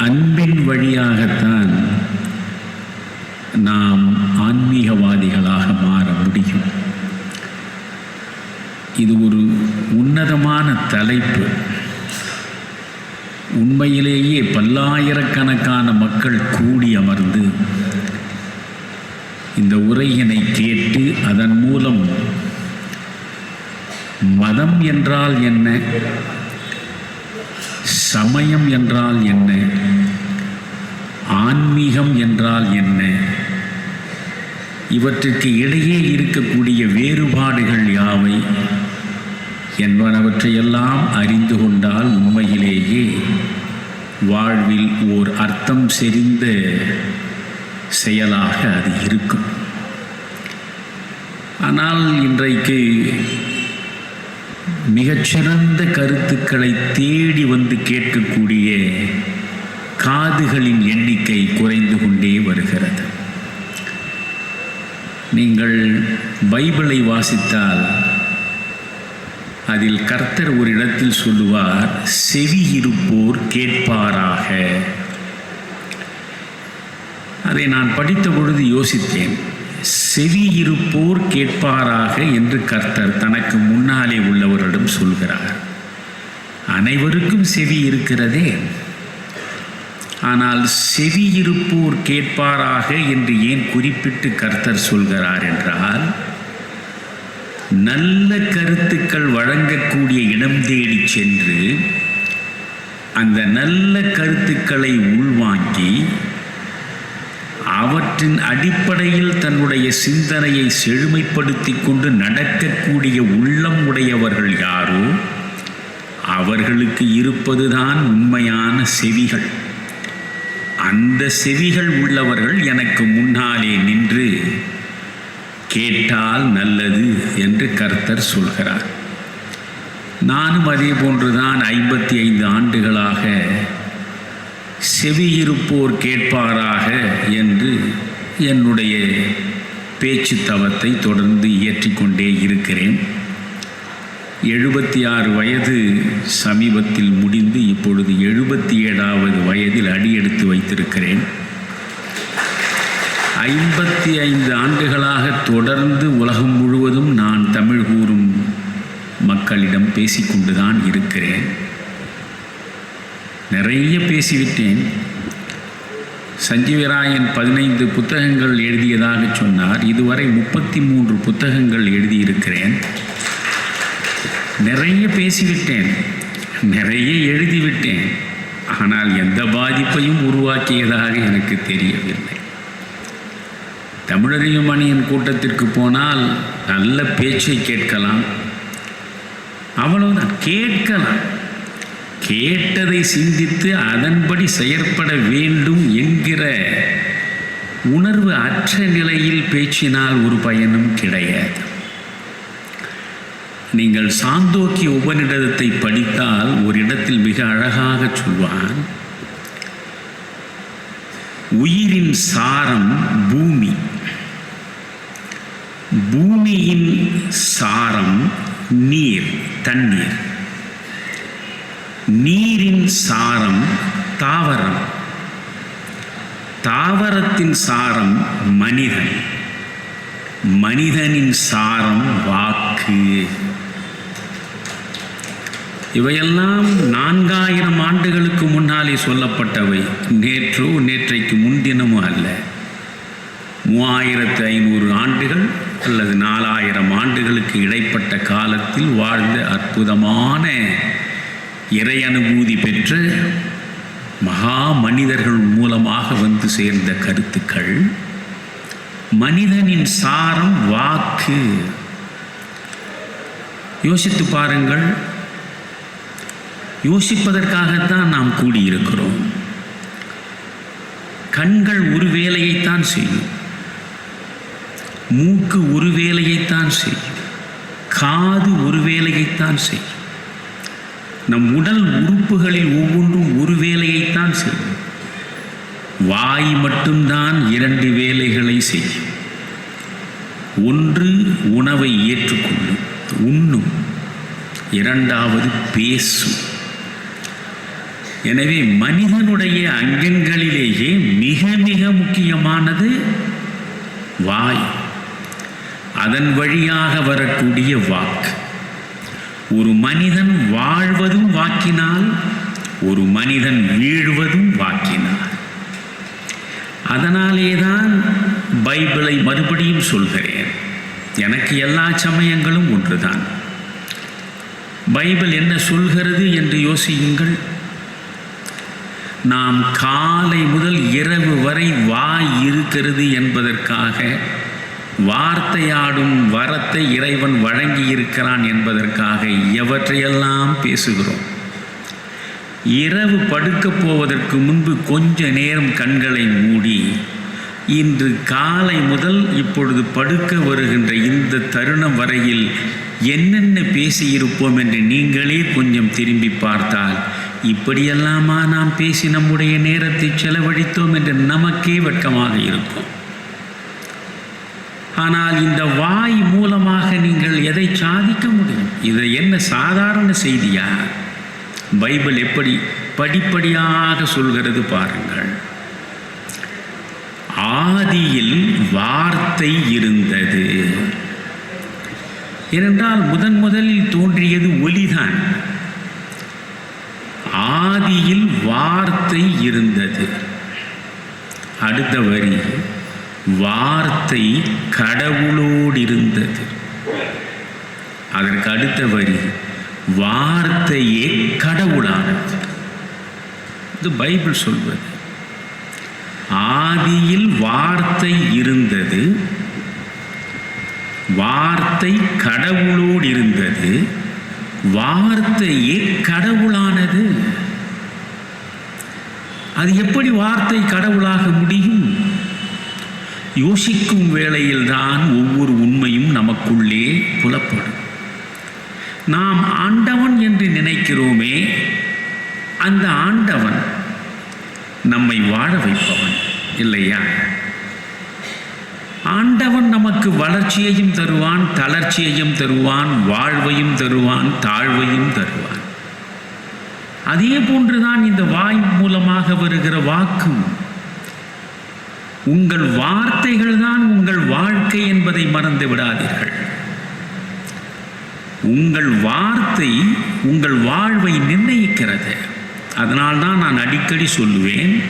அன்பின் வழியாகத்தான் நாம் ஆன்மீகவாதிகளாக மாற முடியும். இது ஒரு உன்னதமான தலைப்பு. உண்மையிலேயே பல்லாயிரக்கணக்கான மக்கள் கூடி அமர்ந்து இந்த உரையினை கேட்டு அதன் மூலம் மதம் என்றால் என்ன? சமயம் என்றால் என்ன? ஆன்மீகம் என்றால் என்ன? இவற்றுக்கு இடையே இருக்கக்கூடிய வேறுபாடுகள் யாவை? என்பனவற்றையெல்லாம் அறிந்து கொண்டால் உண்மையிலேயே வாழ்வில் ஓர் அர்த்தம் செறிந்த செயலாக அது இருக்கும். ஆனால் இன்றைக்கு மிகச்சிறந்த கருத்துக்களை தேடி வந்து கேட்கக்கூடிய காதுகளின் எண்ணிக்கை குறைந்து கொண்டே வருகிறது. நீங்கள் பைபிளை வாசித்தால் அதில் கர்த்தர் ஒரு இடத்தில் சொல்லுவார் செவி இருப்போர் கேட்பாராக. அதை நான் படித்த பொழுது யோசித்தேன். செவியிருப்போர் கேட்பாராக என்று கர்த்தர் தனக்கு முன்னாலே உள்ளவரிடம் சொல்கிறார். அனைவருக்கும் செவி இருக்கிறதே. ஆனால் செவியிருப்போர் கேட்பாராக என்று ஏன் குறிப்பிட்டு கர்த்தர் சொல்கிறார் என்றால் நல்ல கருத்துக்கள் வழங்கக்கூடிய இடம் தேடி சென்று அந்த நல்ல கருத்துக்களை உள்வாங்கி அவற்றின் அடிப்படையில் தன்னுடைய சிந்தனையை செழுமைப்படுத்தி கொண்டு நடக்கக்கூடிய உள்ளம் உடையவர்கள் யாரோ அவர்களுக்கு இருப்பதுதான் உண்மையான செவிகள். அந்த செவிகள் உள்ளவர்கள் எனக்கு முன்னாலே நின்று கேட்டால் நல்லது என்று கர்த்தர் சொல்கிறார். நானும் அதே போன்றுதான் ஐம்பத்தி ஐந்து ஆண்டுகளாக செவியிருப்போர் கேட்பாராக என்று என்னுடைய பேச்சு தவத்தை தொடர்ந்து இயற்றிக்கொண்டே இருக்கிறேன். எழுபத்தி ஆறு வயது சமீபத்தில் முடிந்து இப்பொழுது எழுபத்தி ஏழாவது வயதில் அடியெடுத்து வைத்திருக்கிறேன். ஐம்பத்தி ஐந்து ஆண்டுகளாக தொடர்ந்து உலகம் முழுவதும் நான் தமிழ் கூறும் மக்களிடம் பேசிக்கொண்டுதான் இருக்கிறேன். நிறைய பேசிவிட்டேன். சஞ்சீவராயன் பதினைந்து புத்தகங்கள் எழுதியதாக சொன்னார். இதுவரை முப்பத்தி மூன்று புத்தகங்கள் எழுதியிருக்கிறேன். நிறைய பேசிவிட்டேன். நிறைய எழுதிவிட்டேன். ஆனால் எந்த பாதிப்பையும் உருவாக்கியதாக எனக்கு தெரியவில்லை. தமிழறியும் மணியின் கூட்டத்திற்கு போனால் நல்ல பேச்சை கேட்கலாம். அவ்வளவுதான். கேட்கலாம். கேட்டதை சிந்தித்து அதன்படி செயற்பட வேண்டும் என்கிற உணர்வு அற்ற நிலையில் பேச்சினால் ஒரு பயனும் கிடையாது. நீங்கள் சாந்தோக்கிய உபநிடதத்தை படித்தால் ஒரு இடத்தில் மிக அழகாக சொல்வான் உயிரின் சாரம் பூமி. பூமியின் சாரம் நீர் தண்ணீர். நீரின் சாரம் தாவரம். தாவரத்தின் சாரம் மனிதன். மனிதனின் சாரம் வாக்கு. இவையெல்லாம் நான்காயிரம் ஆண்டுகளுக்கு முன்னாலே சொல்லப்பட்டவை. நேற்றோ நேற்றைக்கு முன்தினமோ அல்ல. மூவாயிரத்து ஐநூறு ஆண்டுகள் அல்லது நாலாயிரம் ஆண்டுகளுக்கு இடைப்பட்ட காலத்தில் வாழ்ந்த அற்புதமான இறை அனுபூதி பெற்ற மகா மனிதர்கள் மூலமாக வந்து சேர்ந்த கருத்துக்கள். மனிதனின் சாரம் வாக்கு. யோசித்து பாருங்கள். யோசிப்பதற்காகத்தான் நாம் கூடியிருக்கிறோம். கண்கள் ஒரு வேலையைத்தான் செய்யும். மூக்கு ஒரு வேலையைத்தான் செய்யும். காது ஒரு வேலையைத்தான் செய்யும். நம் உடல் உறுப்புகளில் ஒவ்வொன்றும் ஒரு வேலையைத்தான் செய்யும். வாய் மட்டும்தான் இரண்டு வேலைகளை செய்யும். ஒன்று உணவை ஏற்றுக்கொள்ளும் உண்ணும். இரண்டாவது பேசும். எனவே மனிதனுடைய அங்கங்களிலேயே மிக மிக முக்கியமானது வாய். அதன் வழியாக வரக்கூடிய வாக்கு. ஒரு மனிதன் வாழ்வதும் வாக்கினால் ஒரு மனிதன் வீழ்வதும் வாக்கினால். அதனாலே தான் பைபிளை மறுபடியும் சொல்கிறேன். எனக்கு எல்லா சமயங்களும் ஒன்றுதான். பைபிள் என்ன சொல்கிறது என்று யோசியுங்கள். நாம் காலை முதல் இரவு வரை வாய் இருக்கிறது என்பதற்காக வார்த்தையாடும் வரத்தை இறைவன் வழங்கி இருக்கிறான் என்பதற்காக எவற்றையெல்லாம் பேசுகிறோம்? இரவு படுக்கப் போவதற்கு முன்பு கொஞ்ச நேரம் கண்களை மூடி இன்று காலை முதல் இப்பொழுது படுக்க வருகின்ற இந்த தருணம் வரையில் என்னென்ன பேசியிருப்போம் என்று நீங்களே கொஞ்சம் திரும்பி பார்த்தால் இப்படியெல்லாமா நாம் பேசி நம்முடைய நேரத்தை செலவழித்தோம் என்று நமக்கே வெட்கமாக இருக்கும். ஆனால் இந்த வாய் மூலமாக நீங்கள் எதை சாதிக்க முடியும்? இது என்ன சாதாரண செய்தியா? பைபிள் எப்படி படிப்படியாக சொல்கிறது பாருங்கள். ஆதியில் வார்த்தை இருந்தது. ஏனென்றால் முதன் முதலில் தோன்றியது ஒலிதான். ஆதியில் வார்த்தை இருந்தது. அடுத்த வரி. வார்த்தை கடவுளோடு இருந்தது அதற்கு அடுத்த வரி வார்த்தையே கடவுளானது. இது பைபிள் சொல்வது. ஆதியில் வார்த்தை இருந்தது வார்த்தை கடவுளோடு இருந்தது வார்த்தையே கடவுளானது. அது எப்படி வார்த்தை கடவுளாக முடியும்? யோசிக்கும் வேளையில்தான் ஒவ்வொரு உண்மையும் நமக்குள்ளே புலப்படும். நாம் ஆண்டவன் என்று நினைக்கிறோமே அந்த ஆண்டவன் நம்மை வாழ வைப்பவன் இல்லையா? ஆண்டவன் நமக்கு வளர்ச்சியையும் தருவான் தளர்ச்சியையும் தருவான் வாழ்வையும் தருவான் தாழ்வையும் தருவான். அதே போன்றுதான் இந்த வாய் மூலமாக வருகிற வாக்கும் உங்கள் வார்த்தைகள் தான் உங்கள் வாழ்க்கை என்பதை மறந்து விடாதீர்கள். உங்கள் வார்த்தை உங்கள் வாழ்வை நிர்ணயிக்கிறது. அதனால்தான் நான் அடிக்கடி சொல்லுவேன்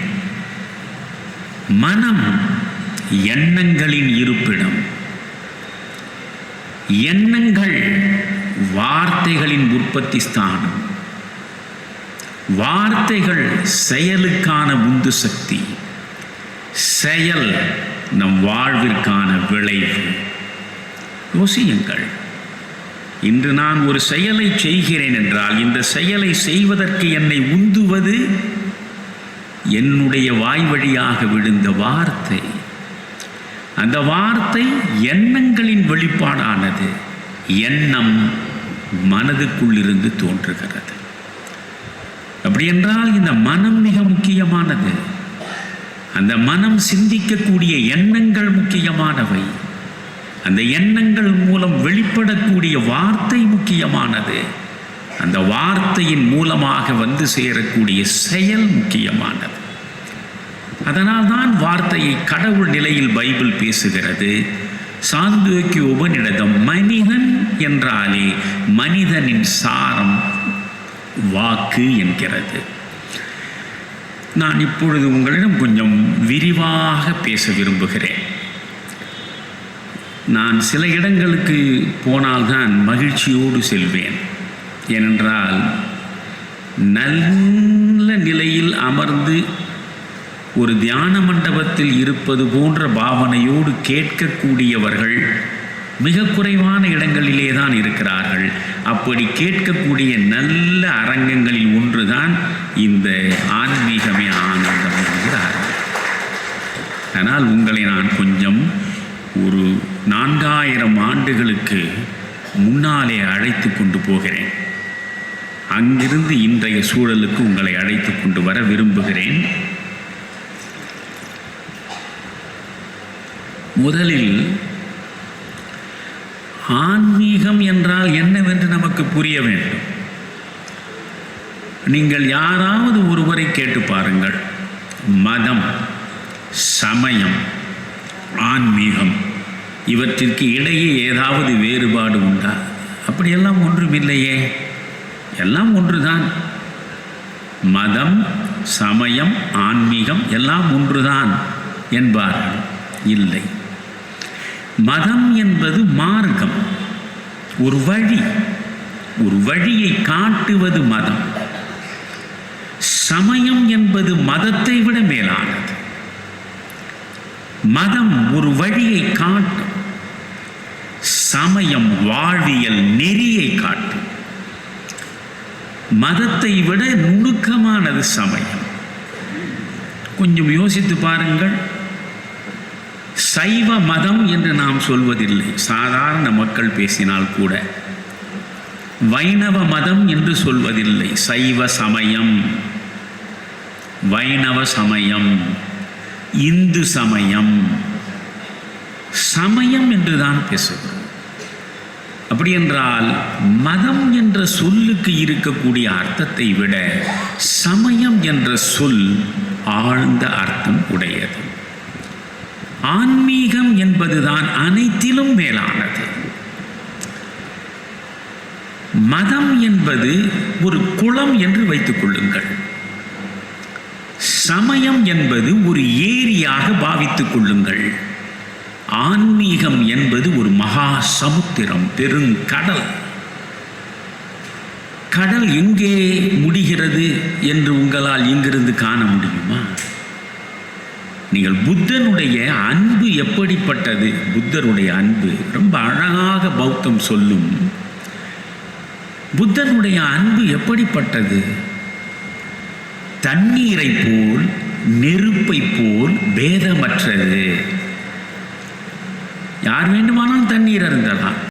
மனம் எண்ணங்களின் இருப்பிடம். எண்ணங்கள் வார்த்தைகளின் உற்பத்தி ஸ்தானம். வார்த்தைகள் செயலுக்கான உந்து சக்தி. செயல் நம் வாழ்விற்கான விளைவு. யோசியுங்கள். இன்று நான் ஒரு செயலை செய்கிறேன் என்றால் இந்த செயலை செய்வதற்கு என்னை உந்துவது என்னுடைய வாய் வழியாக விழுந்த வார்த்தை. அந்த வார்த்தை எண்ணங்களின் வெளிப்பாடானது. எண்ணம் மனதுக்குள்ளிருந்து தோன்றுகிறது. அப்படி என்றால் இந்த மனம் மிக முக்கியமானது. அந்த மனம் சிந்திக்கக்கூடிய எண்ணங்கள் முக்கியமானவை. அந்த எண்ணங்கள் மூலம் வெளிப்படக்கூடிய வார்த்தை முக்கியமானது. அந்த வார்த்தையின் மூலமாக வந்து சேரக்கூடிய செயல் முக்கியமானது. அதனால் தான் வார்த்தையை கடவுள் நிலையில் பைபிள் பேசுகிறது. சாந்தோக்கி உபநிடதம் மனிதன் என்றாலே மனிதனின் சாரம் வாக்கு என்கிறது. நான் இப்பொழுது உங்களிடம் கொஞ்சம் விரிவாக பேச விரும்புகிறேன். நான் சில இடங்களுக்கு போனால்தான் மகிழ்ச்சியோடு செல்வேன். ஏனென்றால் நல்ல நிலையில் அமர்ந்து ஒரு தியான மண்டபத்தில் இருப்பது போன்ற பாவனையோடு கேட்கக்கூடியவர்கள் மிக குறைவான இடங்களிலே தான் இருக்கிறார்கள். அப்படி கேட்கக்கூடிய நல்ல அரங்கங்களில் ஒன்றுதான் இந்த ஆன் அதனால் உங்களை நான் கொஞ்சம் ஒரு நான்காயிரம் ஆண்டுகளுக்கு முன்னாலே அழைத்து கொண்டு போகிறேன். அங்கிருந்து இன்றைய சூழலுக்கு உங்களை அழைத்து கொண்டு வர விரும்புகிறேன். முதலில் ஆன்மீகம் என்றால் என்னவென்று நமக்கு புரிய வேண்டும்? நீங்கள் யாராவது ஒருவரை கேட்டு பாருங்கள். மதம். சமயம் ஆன்மீகம் இவற்றிற்கு இடையே ஏதாவது வேறுபாடு உண்டா? அப்படியெல்லாம் ஒன்றுமில்லையே. எல்லாம் ஒன்றுதான். மதம் சமயம் ஆன்மீகம் எல்லாம் ஒன்றுதான் என்பார்கள். இல்லை. மதம் என்பது மார்க்கம். ஒரு வழி. ஒரு வழியை காட்டுவது மதம். சமயம் என்பது மதத்தை விட மேலானது. மதம் ஒரு வழியை காட்டும் சமயம் வாழ்வியல் நெறியை காட்டும் மதத்தை விட நுணுக்கமானது சமயம். கொஞ்சம் யோசித்து பாருங்கள். சைவ மதம் என்று நாம் சொல்வதில்லை. சாதாரண மக்கள் பேசினால் கூட. வைணவ மதம் என்று சொல்வதில்லை. சைவ சமயம். வைணவ சமயம். இந்து சமயம். சமயம் என்று தான் பேசுகிறோம். அப்படி என்றால் மதம் என்ற சொல்லுக்கு இருக்கக்கூடிய அர்த்தத்தை விட சமயம் என்ற சொல் ஆழ்ந்த அர்த்தம் உடையது. ஆன்மீகம் என்பதுதான் அனைத்திலும் மேலானது. மதம் என்பது ஒரு குளம் என்று வைத்துக் கொள்ளுங்கள். சமயம் என்பது ஒரு ஏரியாக பாவித்துக் கொள்ளுங்கள். ஆன்மீகம் என்பது ஒரு மகா சமுத்திரம் பெருங்கடல் கடல். எங்கே முடிகிறது என்று உங்களால் இங்கிருந்து காண முடியுமா? நீங்கள் புத்தனுடைய அன்பு எப்படிப்பட்டது? புத்தருடைய அன்பு ரொம்ப அழகாக பௌத்தம் சொல்லும். புத்தனுடைய அன்பு எப்படிப்பட்டது? தண்ணீரை போல் நெருப்பை போல் பேதமற்றது. யார் வேண்டுமானாலும் தண்ணீர் அருந்தலாம்.